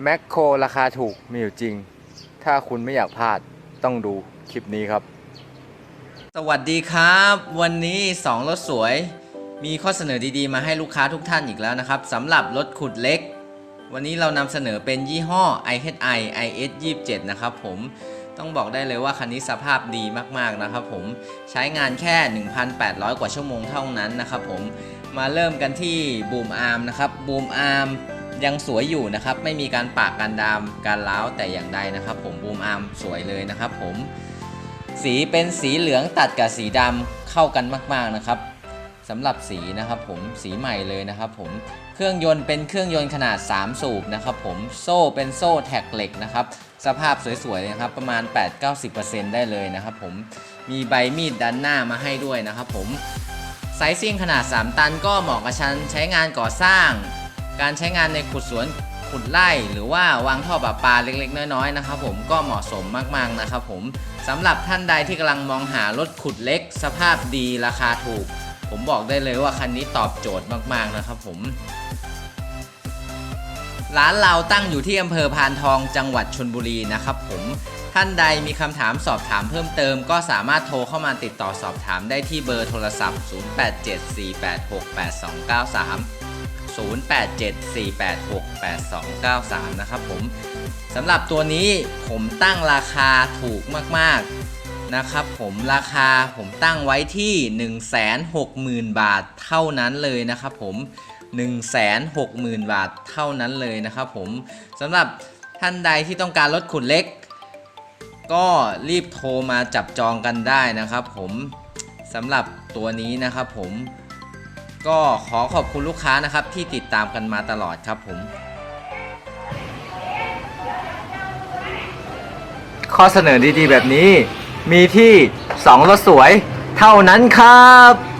แมคโครราคาถูกมีอยู่จริง ถ้าคุณไม่อยากพลาดต้องดูคลิปนี้ครับ สวัสดีครับ วันนี้ 2 รถสวย มีข้อเสนอดีๆ มาให้ลูกค้าทุกท่านอีกแล้วนะครับสำหรับรถขุดเล็ก วันนี้เรานำเสนอเป็นยี่ห้อ IHI IS 27นะครับผมต้องบอกได้เลยว่าคันนี้สภาพดีมากๆนะครับผมใช้งานแค่ 1,800 กว่าชั่วโมงเท่านั้นนะครับผมมาเริ่มกันที่บูมอาร์มนะครับบูมอาร์ม ยังสวยอยู่นะครับ ไม่มีการปากการดามการล้าวแต่อย่างใดนะครับ ผมบูมอาร์มสวยเลยนะครับ ผมสีเป็นสีเหลืองตัดกับสีดำเข้ากันมาก ๆนะครับสำหรับสีนะครับผมสีใหม่เลยนะครับ ผมเครื่องยนต์เป็นเครื่องยนต์ขนาด 3 สูบนะครับ ผมโซ่เป็นโซ่แท็กเหล็กนะครับ สภาพสวยๆเลยนะครับ ประมาณ 8-90%ได้เลยนะครับ ผมมีใบมีดด้านหน้ามาให้ด้วยนะครับ ผมไซซิ่งขนาด 3 ตันก็เหมาะกับชันใช้งานก่อสร้าง การใช้งานในขุดสวนขุดไร่หรือว่าวางท่อประปาเล็กๆ น้อยๆนะครับผมก็เหมาะสมมากๆนะครับผมสำหรับท่านใดที่กำลังมองหารถขุดเล็ก สภาพดีราคาถูก ผมบอกได้เลยว่าคันนี้ตอบโจทย์มากๆนะครับผมร้านเราตั้งอยู่ที่อำเภอพานทองจังหวัดชนบุรีนะครับผมท่านใดมีคำถามสอบถามเพิ่มเติม ก็สามารถโทรเข้ามาติดต่อสอบถามได้ที่เบอร์โทรศัพท์ 0874868293 0874868293 นะครับผมสำหรับตัวนี้ผมตั้งราคาถูกมากๆนะครับผมราคาผมตั้งไว้ที่ 160,000 บาทเท่านั้นเลยนะครับผม 160,000 บาทเท่านั้นเลยนะครับผมสำหรับท่านใดที่ต้องการรถขุดเล็ก ก็รีบโทรมาจับจองกันได้นะครับผมสำหรับตัวนี้นะครับผม ก็ขอขอบคุณลูกค้านะครับที่ติดตามกันมาตลอดครับผม ข้อเสนอดีๆแบบนี้ มีที่ 2 รถสวยเท่านั้นครับ